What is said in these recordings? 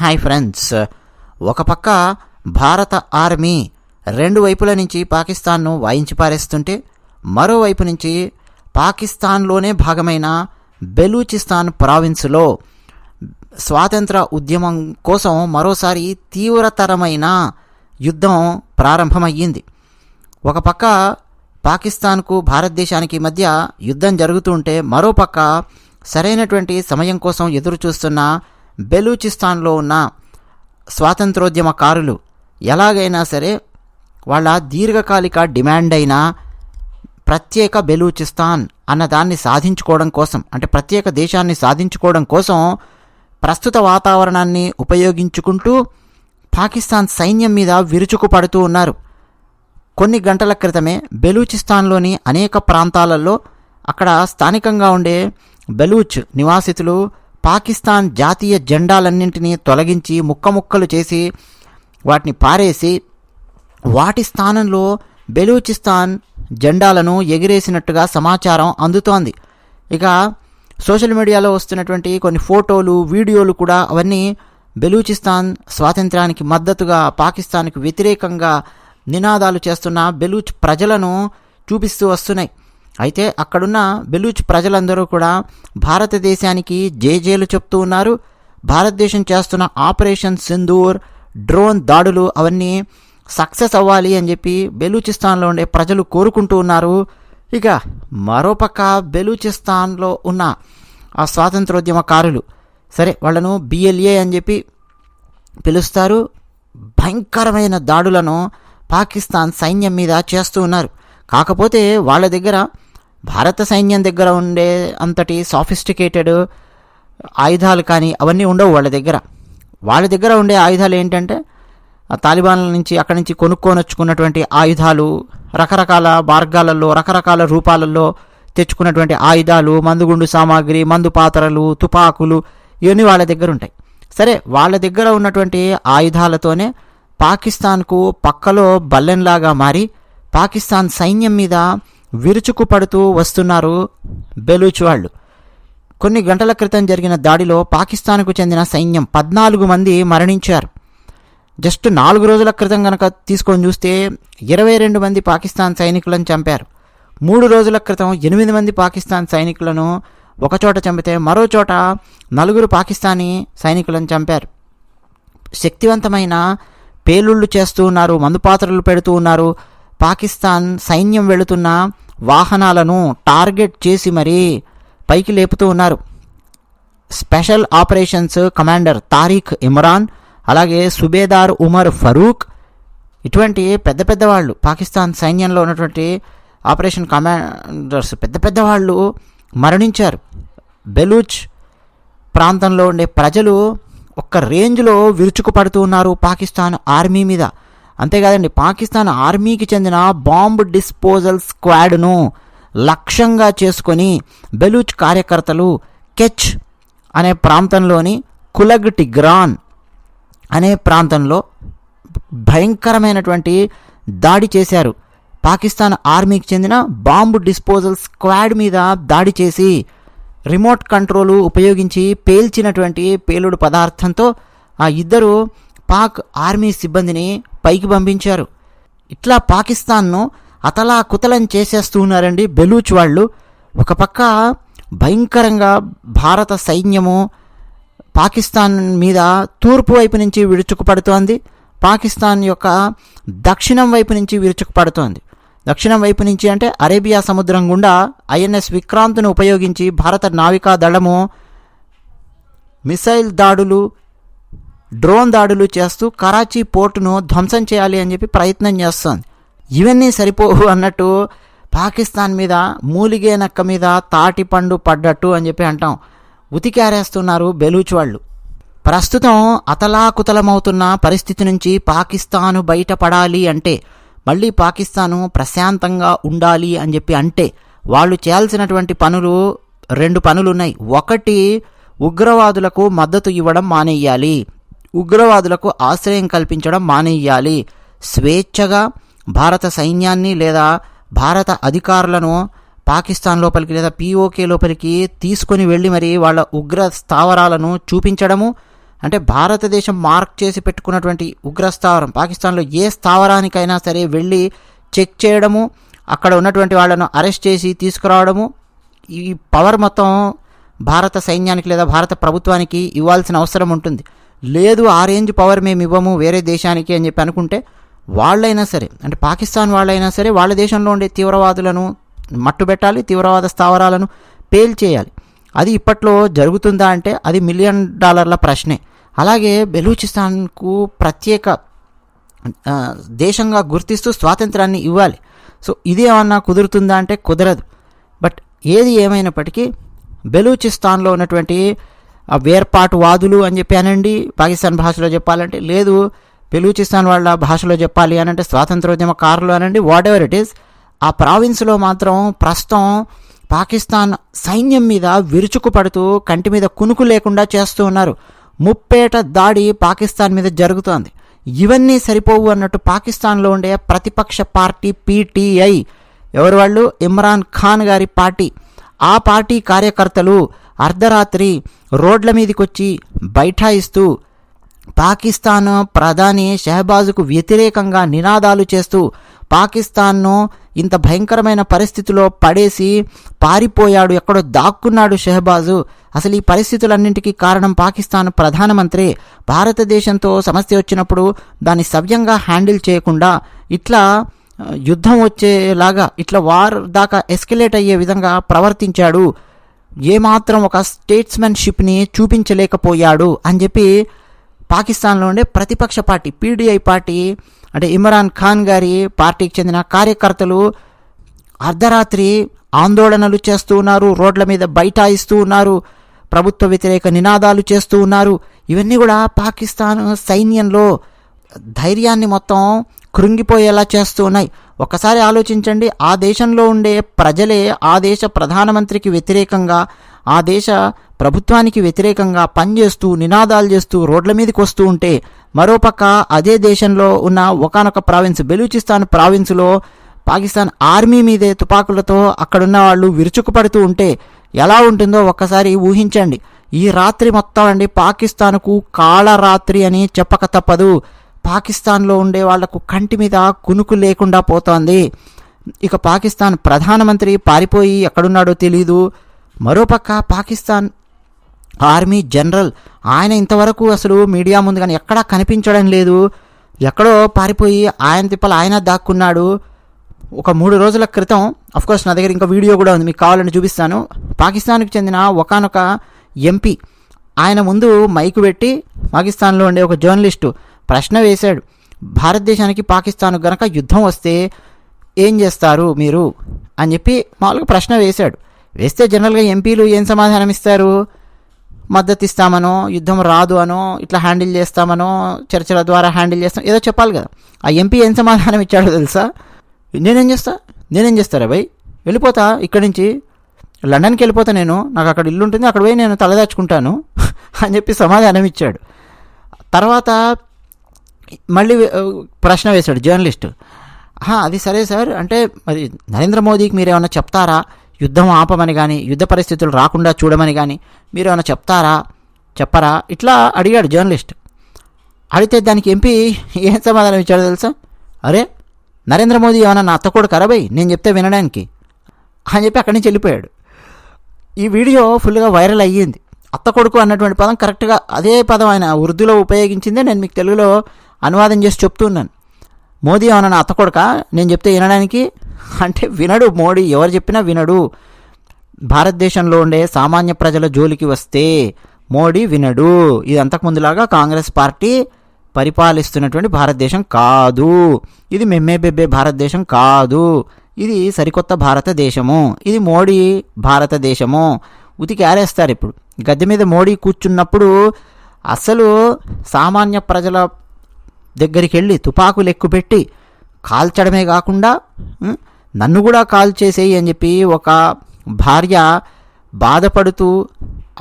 Hi friends. ఒక పక్క భారత ఆర్మీ రెండు వైపుల నుంచి పాకిస్తాన్ను వాయించి పారేస్తుంటే మరోవైపు నుంచి పాకిస్తాన్లోనే భాగమైన బెలూచిస్తాన్ ప్రావిన్స్లో స్వాతంత్ర ఉద్యమం కోసం మరోసారి తీవ్రతరమైన యుద్ధం ప్రారంభమయ్యింది. ఒక పక్క పాకిస్తాన్కు భారతదేశానికి మధ్య యుద్ధం జరుగుతుంటే మరోపక్క సరైనటువంటి సమయం కోసం ఎదురు చూస్తున్న బెలూచిస్తాన్లో ఉన్న స్వాతంత్రోద్యమకారులు ఎలాగైనా సరే వాళ్ళ దీర్ఘకాలిక డిమాండ్ అయిన ప్రత్యేక బెలూచిస్తాన్ అన్న దాన్ని సాధించుకోవడం కోసం అంటే ప్రత్యేక దేశాన్ని సాధించుకోవడం కోసం ప్రస్తుత వాతావరణాన్ని ఉపయోగించుకుంటూ పాకిస్తాన్ సైన్యం మీద విరుచుకుపడుతూ ఉన్నారు. కొన్ని గంటల క్రితమే బెలూచిస్తాన్లోని అనేక ప్రాంతాలలో అక్కడ స్థానికంగా ఉండే బెలూచ్ నివాసితులు పాకిస్తాన్ జాతీయ జెండాలన్నింటినీ తొలగించి ముక్కముక్కలు చేసి వాటిని పారేసి వాటి స్థానంలో బెలూచిస్తాన్ జెండాలను ఎగిరేసినట్టుగా సమాచారం అందుతోంది. ఇక సోషల్ మీడియాలో వస్తున్నటువంటి కొన్ని ఫోటోలు వీడియోలు కూడా అవన్నీ బెలూచిస్తాన్ స్వాతంత్రానికి మద్దతుగా పాకిస్తాన్కు వ్యతిరేకంగా నినాదాలు చేస్తున్న బెలూచ్ ప్రజలను చూపిస్తూ వస్తున్నాయి. అయితే అక్కడున్న బెలూచ్ ప్రజలందరూ కూడా భారతదేశానికి జేజేలు చెప్తూ ఉన్నారు. భారతదేశం చేస్తున్న ఆపరేషన్ సింధూర్ డ్రోన్ దాడులు అవన్నీ సక్సెస్ అవ్వాలి అని చెప్పి బెలూచిస్తాన్లో ఉండే ప్రజలు కోరుకుంటూ ఉన్నారు. ఇక మరోపక్క బెలూచిస్తాన్లో ఉన్న ఆ స్వాతంత్రోద్యమకారులు సరే వాళ్ళను బిఎల్ఏ అని చెప్పి పిలుస్తారు. భయంకరమైన దాడులను పాకిస్తాన్ సైన్యం మీద చేస్తూ ఉన్నారు. కాకపోతే వాళ్ళ దగ్గర భారత సైన్యం దగ్గర ఉండే అంతటి సాఫిస్టికేటెడ్ ఆయుధాలు కానీ అవన్నీ ఉండవు వాళ్ళ దగ్గర. వాళ్ళ దగ్గర ఉండే ఆయుధాలు ఏంటంటే తాలిబాన్ల నుంచి అక్కడి నుంచి కొనుక్కొని వచ్చుకున్నటువంటి ఆయుధాలు రకరకాల మార్గాలలో రకరకాల రూపాలలో తెచ్చుకున్నటువంటి ఆయుధాలు మందుగుండు సామాగ్రి మందు పాత్రలు తుపాకులు ఇవన్నీ వాళ్ళ దగ్గర ఉంటాయి. సరే వాళ్ళ దగ్గర ఉన్నటువంటి ఆయుధాలతోనే పాకిస్తాన్కు పక్కలో బల్లెంలాగా మారి పాకిస్తాన్ సైన్యం మీద విరుచుకుపడుతూ వస్తున్నారు బెలూచ్ వాళ్ళు. కొన్ని గంటల క్రితం జరిగిన దాడిలో పాకిస్తాన్కు చెందిన సైన్యం పద్నాలుగు మంది మరణించారు. జస్ట్ నాలుగు రోజుల క్రితం కనుక తీసుకొని చూస్తే ఇరవై రెండు మంది పాకిస్తాన్ సైనికులను చంపారు. మూడు రోజుల క్రితం ఎనిమిది మంది పాకిస్తాన్ సైనికులను ఒకచోట చంపితే మరో చోట నలుగురు పాకిస్తానీ సైనికులను చంపారు. శక్తివంతమైన పేలుళ్ళు చేస్తూ ఉన్నారు మందుపాత్రలు పెడుతూ ఉన్నారు పాకిస్తాన్ సైన్యం వెళుతున్న వాహనాలను టార్గెట్ చేసి మరీ పైకి లేపుతూ ఉన్నారు. Special operations commander Tariq Imran అలాగే సుబేదార్ ఉమర్ ఫరూక్ ఇటువంటి పెద్ద పెద్ద వాళ్ళు పాకిస్తాన్ సైన్యంలో ఉన్నటువంటి ఆపరేషన్ కమాండర్స్ పెద్ద పెద్ద వాళ్ళు మరణించారు. బెలూచ్ ప్రాంతంలో ఉండే ప్రజలు ఒక్క రేంజ్లో విరుచుకుపడుతూ ఉన్నారు పాకిస్తాన్ ఆర్మీ మీద. అంతేకాదండి పాకిస్తాన్ ఆర్మీకి చెందిన బాంబ్ డిస్పోజల్ స్క్వాడ్ను లక్ష్యంగా చేసుకొని బెలూచ్ కార్యకర్తలు కెచ్ అనే ప్రాంతంలోని కులగ్ టిగ్రాన్ అనే ప్రాంతంలో భయంకరమైనటువంటి దాడి చేశారు. పాకిస్తాన్ ఆర్మీకి చెందిన బాంబు డిస్పోజల్ స్క్వాడ్ మీద దాడి చేసి రిమోట్ కంట్రోలు ఉపయోగించి పేల్చినటువంటి పేలుడు పదార్థంతో ఆ ఇద్దరు పాక్ ఆర్మీ సిబ్బందిని పైకి పంపించారు. ఇట్లా పాకిస్తాన్ను అతలా కుతలం చేసేస్తూ ఉన్నారండి బెలూచ్ వాళ్ళు. ఒక పక్క భయంకరంగా భారత సైన్యము పాకిస్తాన్ మీద తూర్పు వైపు నుంచి విరుచుకుపడుతోంది. పాకిస్తాన్ యొక్క దక్షిణం వైపు నుంచి విరుచుకుపడుతోంది. దక్షిణం వైపు నుంచి అంటే అరేబియా సముద్రం గుండా ఐఎన్ఎస్ విక్రాంత్ను ఉపయోగించి భారత నావికా దళము మిసైల్ దాడులు డ్రోన్ దాడులు చేస్తూ కరాచీ పోర్టును ధ్వంసం చేయాలి అని చెప్పి ప్రయత్నం చేస్తోంది. ఇవన్నీ సరిపోవు అన్నట్టు పాకిస్తాన్ మీద మూలిగే నక్క మీద తాటి పండు పడ్డట్టు అని చెప్పి అంటాం. ఉతికారేస్తున్నారు బెలూచ్ వాళ్ళు. ప్రస్తుతం అతలాకుతలమవుతున్న పరిస్థితి నుంచి పాకిస్తాను బయటపడాలి అంటే మళ్ళీ పాకిస్తాను ప్రశాంతంగా ఉండాలి అని చెప్పి అంటే వాళ్ళు చేయాల్సినటువంటి పనులు రెండు పనులు ఉన్నాయి ఒకటి ఉగ్రవాదులకు మద్దతు ఇవ్వడం మానేయాలి. ఉగ్రవాదులకు ఆశ్రయం కల్పించడం మానేయాలి. స్వేచ్ఛగా భారత సైన్యాన్ని లేదా భారత అధికారులను పాకిస్తాన్ లోపలికి లేదా పీఓకే లోపలికి తీసుకొని వెళ్ళి మరి వాళ్ళ ఉగ్ర స్థావరాలను చూపించడము అంటే భారతదేశం మార్క్ చేసి పెట్టుకున్నటువంటి ఉగ్రస్థావరం పాకిస్తాన్లో ఏ స్థావరానికైనా సరే వెళ్ళి చెక్ చేయడము అక్కడ ఉన్నటువంటి వాళ్ళను అరెస్ట్ చేసి తీసుకురావడము ఈ పవర్ మొత్తం భారత సైన్యానికి లేదా భారత ప్రభుత్వానికి ఇవ్వాల్సిన అవసరం ఉంటుంది. లేదు ఆ రేంజ్ పవర్ మేము ఇవ్వము వేరే దేశానికి అని చెప్పి అనుకుంటే వాళ్ళైనా సరే అంటే పాకిస్తాన్ వాళ్ళైనా సరే వాళ్ళ దేశంలో ఉండే తీవ్రవాదులను మట్టుబెట్టాలి తీవ్రవాద స్థావరాలను పేల్చేయాలి. అది ఇప్పట్లో జరుగుతుందా అంటే అది మిలియన్ డాలర్ల ప్రశ్నే. అలాగే బెలూచిస్తాన్కు ప్రత్యేక దేశంగా గుర్తిస్తూ స్వాతంత్రాన్ని ఇవ్వాలి. సో ఇదేమన్నా కుదురుతుందా అంటే కుదరదు. బట్ ఏది ఏమైనప్పటికీ బెలూచిస్తాన్లో ఉన్నటువంటి ఆ వేర్పాటు వాదులు అని చెప్పి అనండి పాకిస్తాన్ భాషలో చెప్పాలంటే లేదు. బెలూచిస్తాన్ వాళ్ళ భాషలో చెప్పాలి అని అంటే స్వాతంత్రోద్యమకారులు అనండి. వాట్ ఎవర్ ఇట్ ఈస్ ఆ ప్రావిన్స్లో మాత్రం ప్రస్తుతం పాకిస్తాన్ సైన్యం మీద విరుచుకుపడుతూ కంటి మీద కునుకు లేకుండా చేస్తూ ఉన్నారు. ముప్పేట దాడి పాకిస్తాన్ మీద జరుగుతోంది. ఇవన్నీ సరిపోవు అన్నట్టు పాకిస్తాన్లో ఉండే ప్రతిపక్ష పార్టీ పీటీఐ ఎవరు వాళ్ళు? ఇమ్రాన్ ఖాన్ గారి పార్టీ. ఆ పార్టీ కార్యకర్తలు అర్ధరాత్రి రోడ్ల మీదకొచ్చి బైఠాయిస్తూ పాకిస్తాన్ ప్రధాని షెహబాజుకు వ్యతిరేకంగా నినాదాలు చేస్తూ పాకిస్తాన్ను ఇంత భయంకరమైన పరిస్థితిలో పడేసి పారిపోయాడు ఎక్కడో దాక్కున్నాడు షెహబాజు. అసలు ఈ పరిస్థితులన్నింటికీ కారణం పాకిస్తాన్ ప్రధానమంత్రి. భారతదేశంతో సమస్య వచ్చినప్పుడు దాన్ని సవ్యంగా హ్యాండిల్ చేయకుండా ఇట్లా యుద్ధం వచ్చేలాగా ఇట్లా వార్ దాకా ఎస్కలేట్ అయ్యే విధంగా ప్రవర్తించాడు ఏమాత్రం ఒక స్టేట్స్మెన్షిప్ని చూపించలేకపోయాడు అని చెప్పి పాకిస్తాన్లో ఉండే ప్రతిపక్ష పార్టీ పీడీఐ పార్టీ అంటే ఇమ్రాన్ ఖాన్ గారి పార్టీకి చెందిన కార్యకర్తలు అర్ధరాత్రి ఆందోళనలు చేస్తూ ఉన్నారు రోడ్ల మీద బైఠాయిస్తూ ఉన్నారు ప్రభుత్వ వ్యతిరేక నినాదాలు చేస్తూ ఉన్నారు. ఇవన్నీ కూడా పాకిస్తాన్ సైన్యంలో ధైర్యాన్ని మొత్తం కృంగిపోయేలా చేస్తూ ఉన్నాయి. ఒక్కసారి ఆలోచించండి ఆ దేశంలో ఉండే ప్రజలే ఆ దేశ ప్రధానమంత్రికి వ్యతిరేకంగా ఆ దేశ ప్రభుత్వానికి వ్యతిరేకంగా పనిచేస్తూ నినాదాలు చేస్తూ రోడ్ల మీదకి వస్తూ ఉంటే మరోపక్క అదే దేశంలో ఉన్న ఒకనొక ప్రావిన్స్ బెలూచిస్తాన్ ప్రావిన్స్లో పాకిస్తాన్ ఆర్మీ మీదే తుపాకులతో అక్కడున్న వాళ్ళు విరుచుకుపడుతూ ఉంటే ఎలా ఉంటుందో ఒక్కసారి ఊహించండి. ఈ రాత్రి మొత్తం అండి పాకిస్తాన్కు కాళరాత్రి అని చెప్పక తప్పదు. పాకిస్తాన్లో ఉండే వాళ్ళకు కంటి మీద కునుకు లేకుండా పోతోంది. ఇక పాకిస్తాన్ ప్రధానమంత్రి పారిపోయి ఎక్కడున్నాడో తెలీదు. మరోపక్క పాకిస్తాన్ ఆర్మీ జనరల్ ఆయన ఇంతవరకు అసలు మీడియా ముందు కానీ ఎక్కడా కనిపించడం లేదు. ఎక్కడో పారిపోయి ఆయన తిప్పలు ఆయన దాక్కున్నాడు. ఒక మూడు రోజుల క్రితం అఫ్కోర్స్ నా దగ్గర ఇంకా వీడియో కూడా ఉంది మీకు కావాలని చూపిస్తాను. పాకిస్తాన్కి చెందిన ఒకనొక ఎంపీ ఆయన ముందు మైకు పెట్టి పాకిస్తాన్లో ఉండే ఒక జర్నలిస్టు ప్రశ్న వేశాడు. భారతదేశానికి పాకిస్తాన్ గనక యుద్ధం వస్తే ఏం చేస్తారు మీరు? అని చెప్పి మామూలుగా ప్రశ్న వేశాడు. వేస్తే జనరల్గా ఎంపీలు ఏం సమాధానం ఇస్తారు? మద్దతు ఇస్తామనో యుద్ధం రాదు అనో ఇట్లా హ్యాండిల్ చేస్తామనో చర్చల ద్వారా హ్యాండిల్ చేస్తాం ఏదో చెప్పాలి కదా. ఆ ఎంపీ ఏం సమాధానం ఇచ్చాడో తెలుసా? నేనేం చేస్తా? నేనేం చేస్తారా భయ్? వెళ్ళిపోతా ఇక్కడి నుంచి. లండన్కి వెళ్ళిపోతా నేను. నాకు అక్కడ ఇల్లు ఉంటుంది. అక్కడ పోయి నేను తలదాచుకుంటాను. అని చెప్పి సమాధానం ఇచ్చాడు. తర్వాత మళ్ళీ ప్రశ్న వేశాడు జర్నలిస్ట్. అది సరే సార్. అంటే మరి నరేంద్ర మోదీకి మీరు ఏమైనా చెప్తారా? యుద్ధం ఆపమని కానీ యుద్ధ పరిస్థితులు రాకుండా చూడమని కానీ మీరు ఏమైనా చెప్తారా? చెప్పరా? ఇట్లా అడిగాడు జర్నలిస్ట్. అడిగితే దానికి ఎంపీ ఏం సమాధానం ఇచ్చాడో తెలుసా? అరే నరేంద్ర మోదీ ఏమైనా నా అత్త కూడా కరబై నేను చెప్తే వినడానికి. అని చెప్పి అక్కడి నుంచి వెళ్ళిపోయాడు. ఈ వీడియో ఫుల్గా వైరల్ అయ్యింది. అత్త కొడుకు అన్నటువంటి పదం కరెక్ట్గా అదే పదం ఆయన ఉర్దూలో ఉపయోగించిందే. నేను మీకు తెలుగులో అనువాదం చేసి చెప్తున్నాను మోదీ అవునన్న నా అత్త నేను చెప్తే వినడానికి? అంటే వినడు మోడీ. ఎవరు చెప్పినా వినడు. భారతదేశంలో ఉండే సామాన్య ప్రజల జోలికి వస్తే మోడీ వినడు. ఇది అంతకుముందులాగా కాంగ్రెస్ పార్టీ పరిపాలిస్తున్నటువంటి భారతదేశం కాదు. ఇది మెమ్మే బెబ్బే భారతదేశం కాదు. ఇది సరికొత్త భారతదేశము. ఇది మోడీ భారతదేశము. ఉతికి ఆరేస్తారు ఇప్పుడు. గద్దె మీద మోడీ కూర్చున్నప్పుడు అసలు సామాన్య ప్రజల దగ్గరికి వెళ్ళి తుపాకులు ఎక్కుపెట్టి కాల్చడమే కాకుండా నన్ను కూడా కాల్ చేసేయి అని చెప్పి ఒక భార్య బాధపడుతూ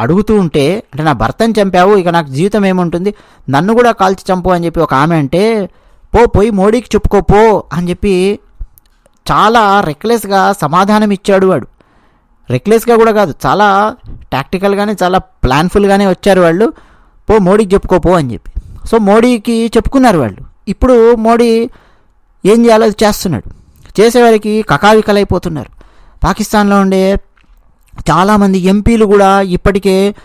అడుగుతూ ఉంటే అంటే నా భర్తను చంపావు ఇక నాకు జీవితం ఏముంటుంది నన్ను కూడా కాల్చి చంపు అని చెప్పి ఒక ఆమె అంటే పో పోయి మోడీకి చెప్పుకో పో అని చెప్పి చాలా రెక్లెస్గా సమాధానం ఇచ్చాడు వాడు. రెక్లెస్గా కూడా కాదు చాలా టాక్టికల్గానే చాలా ప్లాన్ఫుల్గానే వచ్చారు వాళ్ళు. పో మోడీకి చెప్పుకోపో అని చెప్పి. సో మోడీకి చెప్పుకున్నారు వాళ్ళు. ఇప్పుడు మోడీ ఏం చేయాలో చేస్తున్నాడు. చేసేవారికి కకావికలైపోతున్నారు. పాకిస్తాన్లో ఉండే చాలామంది ఎంపీలు కూడా ఇప్పటికే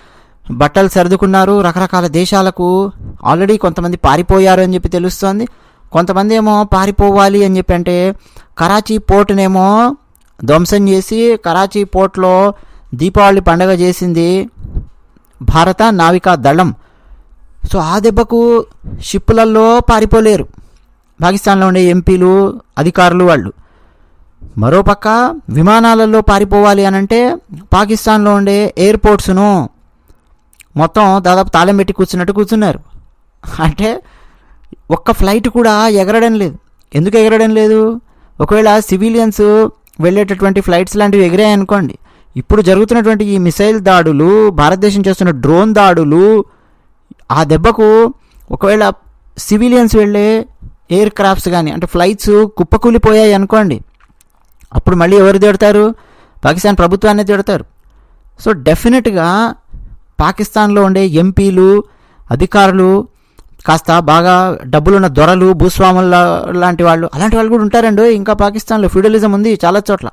బట్టలు సర్దుకున్నారు. రకరకాల దేశాలకు ఆల్రెడీ కొంతమంది పారిపోయారు అని చెప్పి తెలుస్తోంది. కొంతమంది ఏమో పారిపోవాలి అని చెప్పి అంటే కరాచీ పోర్టునేమో ధ్వంసం చేసి కరాచీ పోర్ట్లో దీపావళి పండగ చేసింది భారత నావికా దళం. సో ఆ దెబ్బకు షిప్పులలో పారిపోలేరు. పాకిస్తాన్లో ఉండే ఎంపీలు అధికారులు వాళ్ళు. మరోపక్క విమానాలలో పారిపోవాలి అనంటే పాకిస్తాన్లో ఉండే ఎయిర్పోర్ట్స్ను మొత్తం దాదాపు తాళం పెట్టి కూర్చున్నట్టు కూర్చున్నారు. అంటే ఒక్క ఫ్లైట్ కూడా ఎగరడం లేదు. ఎందుకు ఎగరడం లేదు? ఒకవేళ సివిలియన్స్ వెళ్ళేటటువంటి ఫ్లైట్స్ లాంటివి ఎగిరాయనుకోండి. ఇప్పుడు జరుగుతున్నటువంటి ఈ మిసైల్ దాడులు భారతదేశం చేస్తున్న డ్రోన్ దాడులు ఆ దెబ్బకు ఒకవేళ సివిలియన్స్ వెళ్ళే ఎయిర్ క్రాఫ్ట్స్ కానీ అంటే ఫ్లైట్స్ కుప్పకూలిపోయాయి అనుకోండి అప్పుడు మళ్ళీ ఎవరు తిడతారు? పాకిస్తాన్ ప్రభుత్వాన్ని తిడతారు. సో డెఫినెట్గా పాకిస్తాన్లో ఉండే ఎంపీలు అధికారులు కాస్త బాగా డబ్బులున్న దొరలు భూస్వాముల లాంటి వాళ్ళు అలాంటి వాళ్ళు కూడా ఉంటారండి. ఇంకా పాకిస్తాన్లో ఫ్యూడలిజం ఉంది చాలా చోట్ల.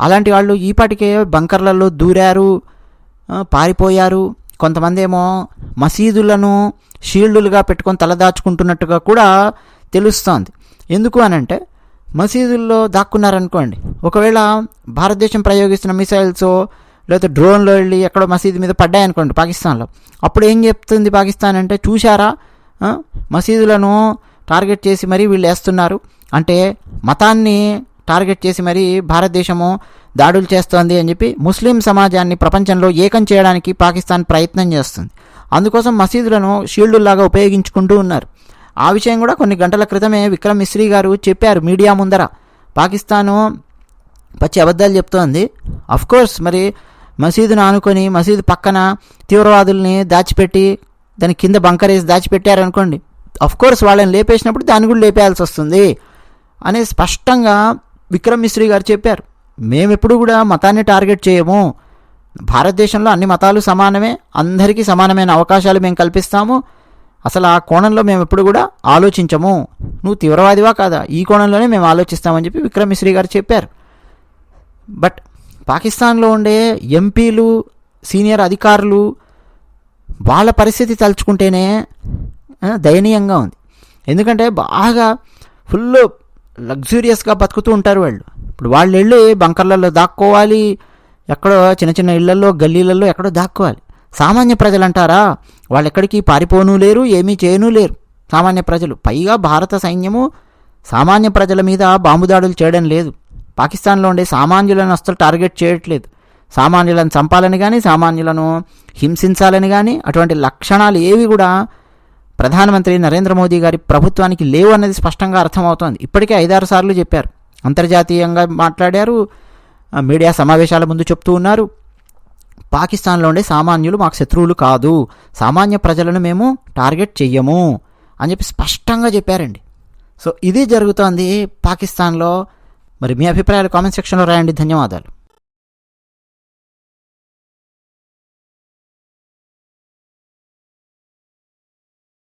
అలాంటి వాళ్ళు ఈపాటికే బంకర్లలో దూరారు పారిపోయారు. కొంతమంది ఏమో మసీదులను షీల్డులుగా పెట్టుకొని తలదాచుకుంటున్నట్టుగా కూడా తెలుస్తోంది. ఎందుకు అనంటే మసీదుల్లో దాక్కున్నారనుకోండి. ఒకవేళ భారతదేశం ప్రయోగిస్తున్న మిసైల్స్ లేకపోతే డ్రోన్లో వెళ్ళి ఎక్కడో మసీదు మీద పడ్డాయనుకోండి పాకిస్తాన్లో. అప్పుడు ఏం చెప్తుంది పాకిస్తాన్ అంటే చూశారా? మసీదులను టార్గెట్ చేసి మరీ వీళ్ళు వేస్తున్నారు. అంటే మతాన్ని టార్గెట్ చేసి మరీ భారతదేశము దాడులు చేస్తోంది అని చెప్పి ముస్లిం సమాజాన్ని ప్రపంచంలో ఏకం చేయడానికి పాకిస్తాన్ ప్రయత్నం చేస్తుంది. అందుకోసం మసీదులను షీల్డుల్లాగా ఉపయోగించుకుంటూ ఉన్నారు. ఆ విషయం కూడా కొన్ని గంటల క్రితమే విక్రమ్ మిశ్రీ గారు చెప్పారు మీడియా ముందర. పాకిస్తాను పచ్చి అబద్ధాలు చెప్తోంది. కోర్స్ మరి మసీదును ఆనుకొని మసీదు పక్కన తీవ్రవాదుల్ని దాచిపెట్టి దాని కింద బంకరేసి దాచిపెట్టారనుకోండి కోర్స్ వాళ్ళని లేపేసినప్పుడు దాన్ని కూడా లేపేయాల్సి వస్తుంది. అని స్పష్టంగా విక్రమ్ మిశ్రీ గారు చెప్పారు. మేము ఎప్పుడు కూడా మతాన్ని టార్గెట్ చేయము. భారతదేశంలో అన్ని మతాలు సమానమే అందరికీ సమానమైన అవకాశాలు మేము కల్పిస్తాము. అసలు ఆ కోణంలో మేము ఎప్పుడు కూడా ఆలోచించము. నువ్వు తీవ్రవాదివా కాదా? ఈ కోణంలోనే మేము ఆలోచిస్తామని చెప్పి విక్రమ్ మిశ్రీ గారు చెప్పారు. బట్ పాకిస్తాన్లో ఉండే ఎంపీలు సీనియర్ అధికారులు వాళ్ళ పరిస్థితి తలుచుకుంటేనే దయనీయంగా ఉంది. ఎందుకంటే బాగా ఫుల్ లగ్జూరియస్గా బతుకుతూ ఉంటారు వాళ్ళు. ఇప్పుడు వాళ్ళు వెళ్ళి బంకర్లలో దాక్కోవాలి ఎక్కడో చిన్న చిన్న ఇళ్ళలో గల్లీలలో ఎక్కడో దాక్కోవాలి. సామాన్య ప్రజలు అంటారా? వాళ్ళు ఎక్కడికి పారిపోను లేరు ఏమీ చేయను లేరు. సామాన్య ప్రజలు. పైగా భారత సైన్యము సామాన్య ప్రజల మీద బాంబు దాడులు చేయడం లేదు. పాకిస్తాన్లో ఉండే సామాన్యులను అస్సలు టార్గెట్ చేయట్లేదు. సామాన్యులను చంపాలని కానీ సామాన్యులను హింసించాలని కానీ అటువంటి లక్షణాలు ఏవి కూడా ప్రధానమంత్రి నరేంద్ర మోదీ గారి ప్రభుత్వానికి లేవు అన్నది స్పష్టంగా అర్థమవుతోంది. ఇప్పటికే ఐదారు సార్లు చెప్పారు. అంతర్జాతీయంగా మాట్లాడారు. మీడియా సమావేశాల ముందు చెప్తూ ఉన్నారు. పాకిస్తాన్లో ఉండే సామాన్యులు మాకు శత్రువులు కాదు. సామాన్య ప్రజలను మేము టార్గెట్ చెయ్యము అని చెప్పి స్పష్టంగా చెప్పారండి. సో ఇది జరుగుతోంది పాకిస్తాన్లో. మరి మీ అభిప్రాయాలు కామెంట్ సెక్షన్లో రాయండి. ధన్యవాదాలు.